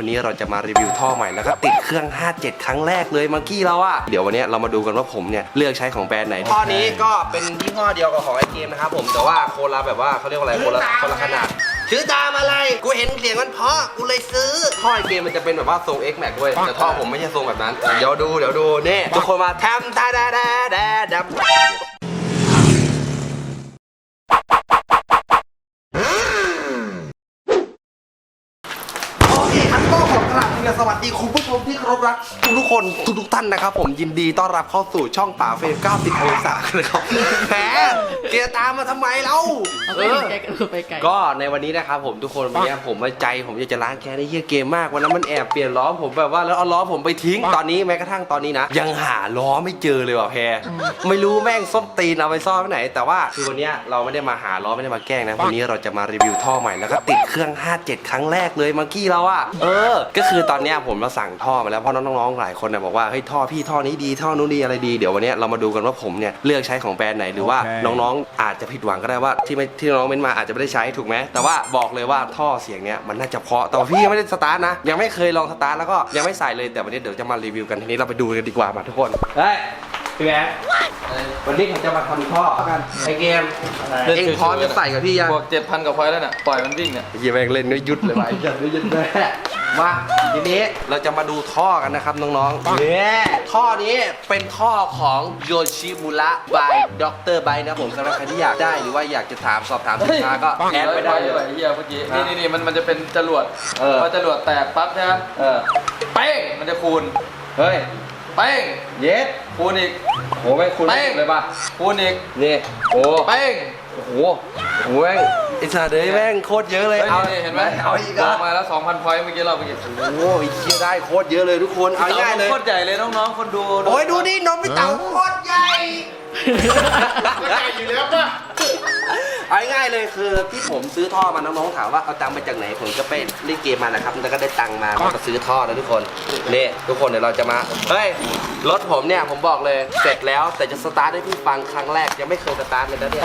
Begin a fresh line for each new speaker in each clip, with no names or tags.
วันนี้เราจะมารีวิวท่อใหม่แล้วก็ติดเครื่อง 57 ครั้งแรกเลยเมื่อกี้เราอะเดี๋ยววันนี้เรามาดูกันว่าผมเนี่ยเลือกใช้ของแบรนด์ไหนท่อนี้ก็เป็นยี่ห้อเดียวกับของไอเกมนะครับผมแต่ว่าโคนละแบบว่าเขาเรียกว่าอะไรคนละคนละขนาดซื้อตามอะไร กูเห็นเสียงมันเพราะ กูเลยซื้อ ท่อไอเกมมันจะเป็นแบบว่าทรง X Max ด้วย แต่ท่อผมไม่ใช่ทรงแบบนั้น เดี๋ยวดู เดี๋ยวดู นี่ ทุกคนมาทำตาดาดาดา สวัสดีคุณผู้ชมที่เคารพรักทุกทุกๆคนทุกทุกๆท่านนะครับ ผมยินดีต้อนรับเข้าสู่ช่องป่าเฟรม90องศานะครับแหมเกียร์ตามมาทำไมเล่า
เอาไปไกลกันเอาไปไกล
ก็ในวันนี้นะครับผมทุกคนวันนี้ผมว่าใจผมอยากจะล้างแค้นในเฮียเกมมากวันนั้นมันแอบเปลี่ยนล้อผมแบบว่าแล้วเอาล้อผมไปทิ้งตอนนี้แม้กระทั่งตอนนี้นะ ยังหาล้อไม่เจอเลยว่ะแพรไม่รู้แม่งส้มตีนเอาไปซ่อนไว้ไหน แต่ว่าคือวันนี้เราไม่ได้มาหาล้อไม่ได้มาแกล้งนะวันนี้เราจะมารีวิวท่อใหม่แล้วก็ติดเครื่อง 57 ครั้งแรกเลยเมื่อกี้เราอะเออ ก็คือตอนเนี้ยผมมาสั่งท่อมาแล้วเพราะน้องๆหลายคนนะบอกว่าเฮ้ยท่อพี่ท่อนี้ดีท่อนู้นดีอะไรดีเดี๋ยววันนี้เรามาดูกันว่าผมเนี่ยเลือกใช้ของแบรนด์ไหนหรือว่า
โอเค
น้องๆ อาจจะผิดหวังก็ได้ว่าที่ไม่ที่น้องเม้นมาอาจจะไม่ได้ใช้ถูกไหมแต่ว่าบอกเลยว่าท่อเสียงเนี้ยมันน่าจะเพราะแต่ว่าพี่ยังไม่ได้สตาร์ทนะยังไม่เคยลองสตาร์ทแล้วก็ยังไม่ใส่เลยแต่วันนี้เดี๋ยวจะมารีวิวกันทีนี้เราไปดูกันดีกว่ามาทุกคนเฮ้ย พี่แบ๊วันนี้ผมจะมาทำท่อกันไอเกมเองพร้อมจะใส่กับพี่ยัง
บวกเจ็ดพันกับพอยแล้วเนี่ยปล่อยมันวิ่งเนี่ย
ยี่แม่งเล่นด้วยยุดเลยว่ะไอ้ยันด้วยยุดเลยมาทีนี้เราจะมาดูท่อกันนะครับน้องๆเนี่ยท่อนี้เป็นท่อของโยชิมุระบายด็อกเตอร์ไบนะผมสำหรับใครที่อยากได้หรือว่าอยากจะถามสอบถามสินค้าก็แอดไปได้เล
เลย
ย
เฮียเมื่อกี้
ฮะ
นี่นี่นี่มันมันจะเป็นจรวด
เออ
พอจรวดแตกปั๊บใช่ไหม
เออ
เป้งมันจะคูณ
เฮ้ย
เป้ง
เย็ด
คูณอีก
โหแม่งคุณ
เป้ง
เลยป่ะ
คูณอีก
นี่โอ้
เป้ง
โหโหแม่งไอ้สัตว์เอ้ยแม่งโคตรเยอะเลย
เฮ้ย
เอา
นี่เห็นไหม
เอาอีก
บ
อะ
อกมาแล้ว 2,000พอยเมื่อกี้เราเมื่อกี้
โอ้ยเชี่ยได้โคตรเยอะเลยทุกคนเอาง่ายๆเลย
โคตรใหญ่เลยน้องๆ คนดู
โอ้ยดูนี่นมพี่เต๋าโคตรใหญ่
ใหญ่อยู่แล้วป่ะ
เอาง่ายๆเลยคือที่ผมซื้อท่อมาน้องๆถามว่าเอาตังค์มาจากไหนผมก็ไปเล่นเกมมาแหละครับแล้วก็ได้ตังค์มาก็ซื้อท่อนะทุกคนนี่ทุกคนเดี๋ยวเราจะมาเฮ้ยรถผมเนี่ยผมบอกเลยเสร็จแล้วแต่จะสตาร์ทให้พี่ฟังครั้งแรกยังไม่เคยสตาร์ทเลยนะเนี่ย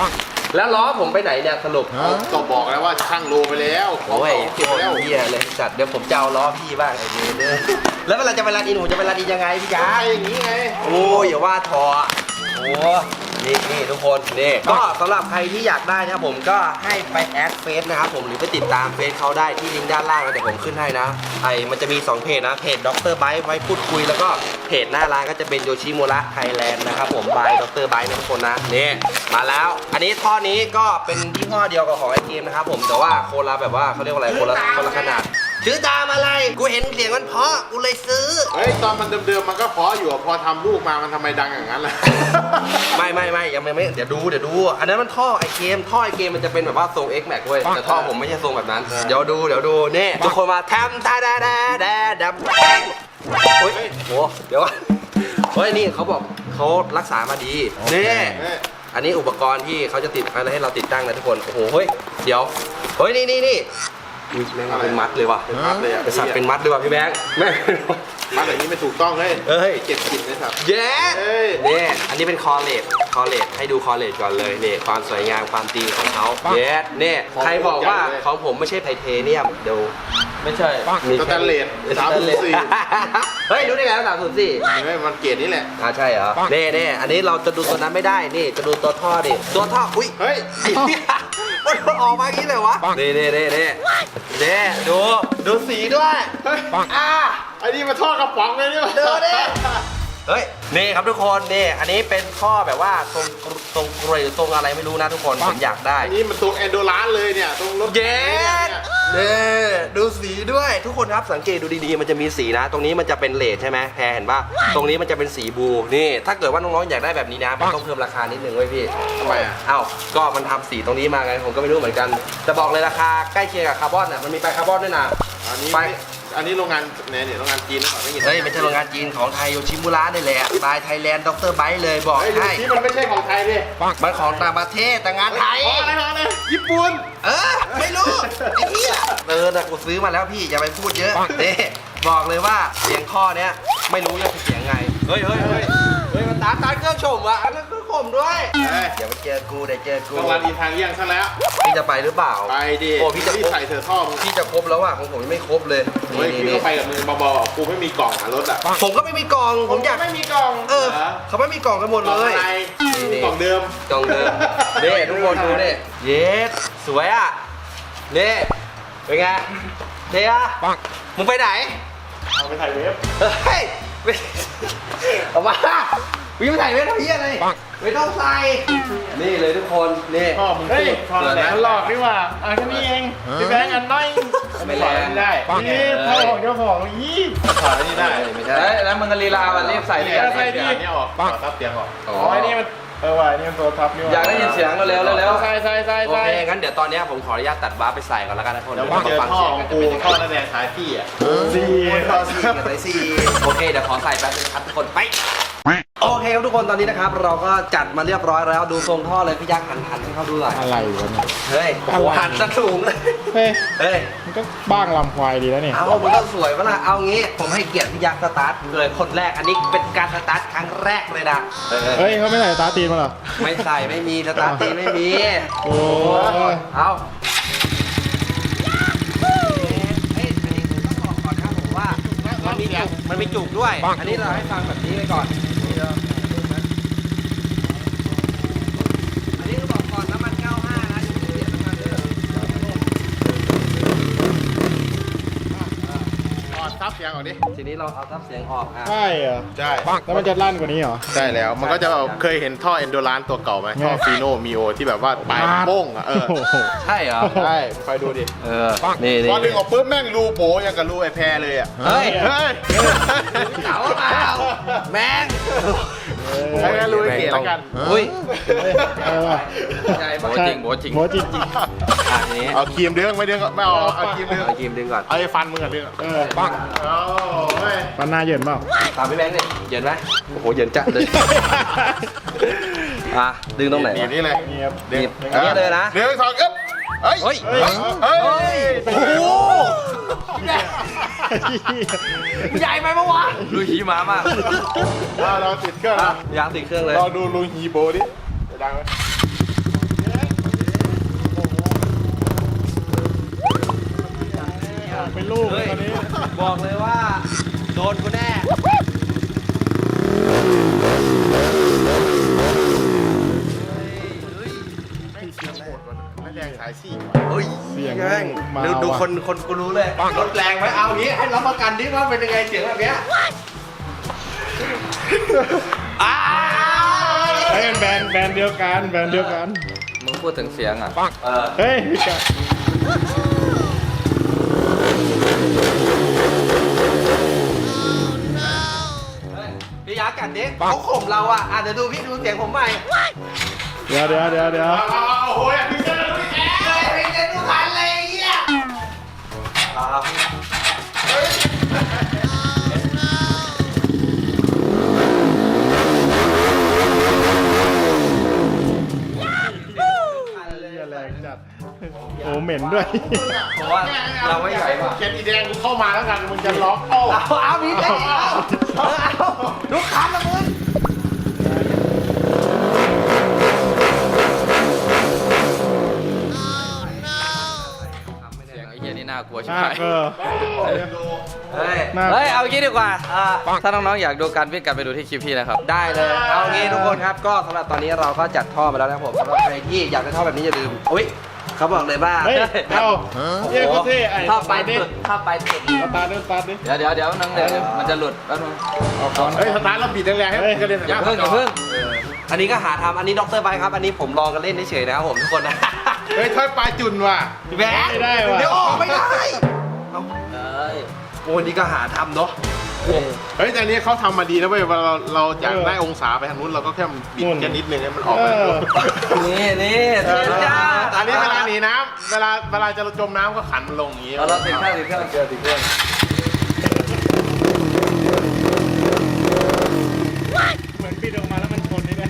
แล้วล้อผมไปไหนเนี่ยสรุป
ก็บอกแล้วว่าช่างโลไปแล้วของ
โอ้ย
เก็บ
โคตร
แล้ว
เฮียเลยจัดเดี๋ยวผมจะเอาล้อพี่บ้างไอ้เด้อแล้วเวลาจะไปรันอินผมจะไปรันอินยังไงพี่จ๋า
ใช่อย่างนี้ไง
โอ้ยอย่าว่าทอโอ้ นี่นี่ทุกคนนี่ก็สำหรับใครที่อยากได้นะครับผมก็ให้ไปแอดเฟซนะครับผมหรือไปติดตามเฟซเขาได้ที่ลิงก์ด้านล่างนะเดี๋ยวผมขึ้นให้นะไอมันจะมี 2 เพจนะเพจด็อกเตอร์ไบไว้พูดคุยแล้วก็เพจหน้าร้านก็จะเป็นโยชิโมระไทยแลนด์นะครับผมบายด็อกเตอร์ไบนะทุกคนนะนี่มาแล้ว อันนี้ท่อนี้ก็เป็นยี่ห้อเดียวกับของไอเกมนะครับผมแต่ว่าโคนละแบบว่าเขาเรียกว่าอะไรโคนละคนละขนาด ซื้อตามอะไร กูเห็นเสียงมันเพราะ กูเลยซื้อ
เฮ้ยตอนมันเดิมๆมันก็เพออยู่อะพอทำลูกมามันทำไมดังอย่างนั้นล่ะ
ไม่ไม่ไม่ยังไม่ไม่เดี๋ยวดูเดี๋ยวดู อันนั้นมันท่อไอเกมท่อไอเกมมันจะเป็นแบบว่าทรง X Max เว้ยแต่ท่อผมไม่ใช่ทรงแบบนั้น เดี๋ยวดูเดี๋ยวดูนี่ทุกคนมาทำตาดาดาดาดับโอ้ยโหเดี๋ยวก่อนเฮ้ยนี่เขาบอกเขารักษามาดีนี่
เฮ้ย
อันนี้อุปกรณ์ที่เขาจะติดอะไรให้เราติดตั้งนะทุกคนโอ้โหเฮ้ยเดี๋ยวเฮ้ยนี่นี่นี่ อุ้ยแม่งเป็นมัดเลยว่ะ
เป็นมัดเลยอะ
ไอสัตว์เป็นมัดเลยว่ะพี่แบงค์แม่ง
มาแบบนี้ไม่ถูกต้องเฮ้ย
เอ้ย
เก็บกลิ่นเลยครับ
เย้
เอ้ย
เนี่ยอันนี้เป็นคอเลดคอเลดให้ดูคอเลดก่อนเลยเนี่ยความสวยงามความตีของเขาเย้เนี่ยใครบอกว่าของผมไม่ใช่ไทเทเนียมเดี๋ยว
ไม่ใช่
มี
สแตนเลสสาม
สแตนเลส
สี่
เฮ้ยรู้ได้ไงว่าสามศูนย์สี่
เฮ้ยมันเกรดนี่แหละ
อ่าใช่เหรอเน่เน่อันนี้เราจะดูตัวนั้นไม่ได้ นี่จะดูตัวท่อดิ ตัวท่อ อุ้ย
เฮ้ย
ไอ้เหี้ย มันออกมาอย่างนี้เลยวะเน่เน่เน่เน่เน่ดูดูสีด้วย
เฮ้ย
อ่า
ไอ้นี่มาทอดกระป๋องเลยนี่วะ
เดี๋ยวดิเฮ้ยนี่ครับทุกคนนี่อันนี้เป็นท่อแบบว่าทรงทรงกรวยหรือทรงอะไรไม่รู้นะทุกคนผมอยากได้
อันนี้มันตรงแอนโดรานเลยเนี่ยตรงรถ
เย้
เนี่ย
เน่ดูสีด้วยทุกคนครับสังเกตดูดีๆ มันจะมีสีนะ ตรงนี้มันจะเป็นเลดใช่ไหมแพรเห็นปะตรงนี้มันจะเป็นสีบลูนี่ ถ้าเกิดว่าน้องๆอยากได้แบบนี้นะมันต้องเพิ่มราคานิดนึงเว้ยพี่
ทำไมอะ
เอ้าก็มันทำสีตรงนี้มาไงผมก็ไม่รู้เหมือนกันแต่บอกเลยราคาใกล้เคียงกับคาร์บอนอะมันมีไปคาร์บอนด้วยนะ
อันนี้
ไป
อันนี้โรงงานเนี่ยเนี่ยโรงงานจีนหรือเปล่าไม่ยิน
เฮ้ยไม่ใช่โรงงานจีนของไทยโยชิมุระนี่แหละบายไทยแลนด์ดรไบเลยบอก
เฮ้ยดู
ให้
ที่มันไม่ใช่ของไทยดิ
มันของต่างประเทศแต่งานไทย
ของอะไรของอะไรญี่ปุ่น
เออ ไม่รู้ไอ้เหี้ยเออแต่กูซื้อมาแล้วพี่อย่าไปพูดเยอะเด้บอกเลยว่าเสียงข้อเนี้ยไม่รู้จะเสียงไง เฮ้ยเฮ้ยเฮ้ยเฮ้ยมัน ตาร์ทตาร์ทเครื่องชมอะอันนั้นเครื่องข่มด้วย
เฮ้ย
เดี๋ยวมาเจอกูเดี๋ยวเจอกู
ต้องรันอีทางเลี่ยงซะแล้ว
พี่จะไปหรือเปล่า
ไปดิ
โอ้พี่จะ
รีบใส่เสื้อท่อมึง
พี่จะครบแล้วอะของผมยังไม่ครบเลย
เฮ้ย
นี่
พี่
นี่
ก็ไปกับมึงเบาๆกูไม่มีกล่องอะรถอะ
ผมก็ไม่มีกล่อง ผมอยาก
ไม่มีกล่อง
เออเขาไม่มีกล่องกันหมด
กล่
เล
อง
ย
อะไร
นี่
กล่องเดิม
กล่องเดิมเน่ทุกคนดูเน่เย็ดสวยอะเน่เป็นไงเทียมึงไปไหน
เอาไปถ่ายเวฟ
เฮ้ยไม่ ออกมาวิ่งไปไหนไม่ทำเพี้ยอะไรไม่ต้องใส่ นี่เลยทุกคน นี่
พ่อมึง
เฮ้ย
พูด
มันหลอกดีกว่าอะแค่นี้เองพี่แบงค์อันน้อย
ไม่แรง
ไม่ได้
นี่พ่อของเจ้าของยี่
ถอดอันนี้ได้
ไม่
เฮ้
ใช่
ยแล้วมึงก็ลีลามันรีบใส่
ใส่
เล
เสี
ย
ยงใส่เสียงอันนี้ออกถอดซับเสียงออก
อ๋
อ๋อไอ้นี่มันเออว่ะไอ้นี่มันตัวท็อปนี่ว่ะ
อยากได้ยินเสียงเร็วๆเร็ว
ใช่ใช่ใช่
โอ
ใช่
เคงั้นเดี๋ยวตอนเนี้ยผมขออนุญาตตัดวาร์ปไปใส่ก่อนแล้วกันนะทุกคน
เดี๋ยวมึงเจอ
ฟัง
ท่อ
เสียง
ข
กั
อนง
จะ
กู
เป็นยังไง
ท่อระแนงสายพี่อะ
สี่
ท่อซีกับสายซีโอเคเดี๋ยวขอใส่แป๊บนึงครับทุกคนไปโอเคครับทุกคนตอนนี้นะครับ เราก็จัดมาเรียบร้อยแล้วดูทรงท่อเลยพี่ยักษ์หันหันให้เขาดูหน่อย
อะไรวะเนี่ย
เฮ้ย
อะไร
หันสักสูงเลย
เฮ้ย
เฮ้ย
มันก็บ้างลำควายดีแล้วนี่
เอามันก็สวยเวลาเอางี้ผมให้เกียรติพี่ยักษ์สตาร์ทเลยคนแรกอันนี้เป็นการสตาร์ทครั้งแรกเลยนะเออ
เฮ้ยเขาไม่ใส่ตาตีนมาเหรอ
ไม่ใส่ไม่มีสตาร์ทตีไม่มี
โอ้ย
เอาเอ้ยอันนี้ผมต้องบอกก่อนนะครับผมว่ามันมีจุก มันมีจุกด้วย อันนี้เราให้ฟังแบบนี้ไปก่อน อันนี้ก็บอกก่อนน้ำมัน 95 นะอย่าเพิ่งเปลี่ยนน้ำมันเด้อ
ถอดซับ เสียงออกดิ
ทีนี้เราเอาทับเสียงออกอะ
ใช่เหรอ
ใช่
แล้วมันจะลั่นกว่านี้เหรอ
ใช่แล้ว มันก็จะแบบเคยเห็นท่อเอนโดรานตัวเก่าไหมท่อฟีโนมีโอที่แบบว่าปลายโป้งอะ เออ
โอ้โห
ใช่เหรอ
ใช่คอยดูดิ
เออ นี่นี่
พอดึงออกปุ๊บแม่งรูโบยังกับรูไอแพรเลยอะ
เฮ้ย
เฮ้ย
เก๋าเปล่าแมง
ใช้กันรูไอเกตแล้วกัน
อุ้ย
เออว่ะ
ใหญ่
ๆ
ปะ
โบจริงโบจริง
โบจริงจริง
อะทีนี้
เอาครีมเดืองไม่เดืองก็ไม่เอาเอาครีมเดือง
เอาครีมดึงก่อน
เอาไอ้ฟันมึงอะเดือง
เออปัง
เอาเฮ้ย
ปันหน้าเหยินเปล่า
ตามพี่แบงค์เนี่ยเย็นไหมโอ้โหเย็นจัดเลย อะดึงตรงไหน
หนี
วะ
บนี่เลย
เงียบ
ดึง
อันนี้เลยนะ
หนึ่งสองอึ๊บเฮ้ย
เฮ้ย
เฮ้ย
โอ้โหใหญ่ไปปะวะ
ดูหีหมามาก
เอาเราติดเครื่อง
อะ
นะ
ยางติดเครื่องเลย
ลองดูรูฮีโบดิจะดังไหม
เป็น ลูก
เฮ้ย
ตอนนี้
บอกเลยว่า โดนกูแน่
ไม่เสียงโหดว่ะไม่แรงสายซี่ว่ะ
เฮ้ย
เสียง
แม่ง
มา
ดูดู
ว่ะ
คนคนกูรู้เลยรถแรงไหมเอางี้ให้รับประกันดิว่าเป็นยังไงเสียงแบบเนี้ยอ้าว
เฮ้ยแบรนด์แบรนด์เดียวกันแบรนด์เดียวกัน
มึงพูดถึงเสียงอะ
เออ
เฮ้ย
พี่ยักษ์กันดิเขาข่มเราอะอะเดี๋ยวดูพี่ดูเสียงผมใหม่
เดี๋ยวเดี๋ยวเดี๋ยวเดี๋ยว
เอาเอาเอาโอ้ยดึงกันเล
ม็นด้วย
เพราะว่าเราไม่ใหญ่ป่ะ
เขียนอีแดงกูเข้ามาแล้วกันมึงจะล็อกโอ้
เอาเอาพี่เล่นเอาเอาเอาทุกคันละมึง
เสียงไอ้เหี้ยนี่น่ากลัวชิบ
อะ
หาย
เออ
เฮ้ย
น่า
เฮ้ย เอางี้ดีกว่า
อ่า
ถ้าน้องๆ อยากดูการวิ่งกันไปดูที่คลิปพี่นะครับ
ได้เลย เอางี้ทุกคนครับ ก็สำหรับตอนนี้เราก็จัดท่อมาแล้วนะครับผมสำหรับใครที่อยากได้ท่อแบบนี้อย่าลืม อุ้ย เขาบอกเลยว่า
เฮ้ยเอาเยี่ยก็เท่ไอ้
ถ้าไป
ดิ
สุดถ้าไปสุด
สตาร์ทดิสตาร์ทดิ
เดี๋ยวเดี๋ยวเดี๋ยวน้องเดี๋ยวเดี๋ยวมันจะหลุดแป๊บนึง
เอาก่อน
เฮ้ยสตาร์ทแล้วบีดแรงๆให้มันกระเด็น
อย่าเพิ่งอย่าเพิ่ง
อันนี้ก็หาทำอันนี้ดรไบครับ อันนี้ผมลองกันเล่นเฉยๆนะครับผมทุกคนนะ
เฮ้ยถ้อยปลายจุนว่ะ
พี่แบงค์
ไม่ได้ว่ะ
เดี๋ยวออกไม่ได้
เอ้ย
โอ้นี่ก็หาทำเนาะ
เฮ้ยแต่อันนี้เขาทำมาดีนะเว้ยเวลาเราเราอยากได้องศาไปทางนู้นเราก็แค่บิดแค่นิดนึงให้มันออกไป
เออ
นี่นี่
เออ
จ้า
อันนี้เวลาหนีน้ำเวลาเวลาจะจมน้ำก็ขันมันลงอย่างงี้
เอาเราติดเครื่องติดเครื่องเจอติดเครื่อง
เหมือนปิดออกมาแล้วมันชนนี่นะ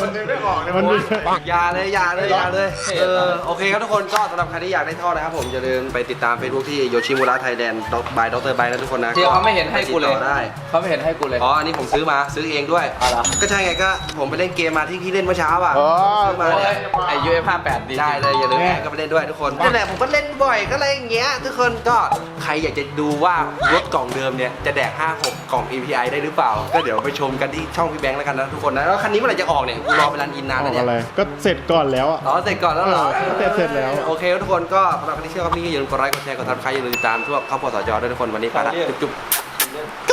มันดึงไม่อ อกเลย
มันมี
อย่าเลยอย่าเลยอย่าเลยเออโอเคครับทุกคนก็สำหรับใครที่อยากได้ท่อนะครับผมอย่าลืมไปติดตามเฟซบุ๊กที่โยชิมุระไทยแลนด์บายดรไบนะทุกคนนะ
ที่เขาไม่เห็นให้กูเลย
ติดต่อได้
เขาไม่เห็นให้กูเลย
อ๋อ อันนี้ผมซื้อมาซื้อเองด้วย
อ๋อเหรอ
ก็ใช่ไงก็ผมไปเล่นเกมมาที่พี่เล่นเมื่อเช้าอะ
อ๋อ
ซื้อมา
โอ้
เนี่ยย
ไอยูเอฟห้าแปดดี
ได้เลยอย่าลืมแอดก็ไปเล่นด้วยทุกคนนั่นแหละผมก็เล่นบ่อยก็เลยอย่างเงี้ย ทุกคนก็ใครอยากจะดูว่ารถกล่องเดิมเนี่ยจะแดก 5 6 กล่อง API ได้หรือเปล่า ก็เดี๋ยวไปชมกันที่ช่องพี่แบงค์แล้วกันนะทุกคนนะแล้วคันนี้เมื่อไหร่จะออกเนี่ยกูรอไปรันอินนาน
อ
แล้ว
อก
เนี่ย
อะไร ก็เสร็จก่อนแล้วอะ
อ๋อเสร็จก่อนแล้วเหรอ
เออเสร็จเสร็จแล้ว
โอเคทุกคนก็สำหรับใครที่เชื่อครับนี่ก็อย่าลืมกดไลค์กดแชร์กดซับสไครต์อย่าลืมติดตามทั่วครอบครัวต่อจอด้วยทุกคนวันนี้ไปละจุ๊บๆ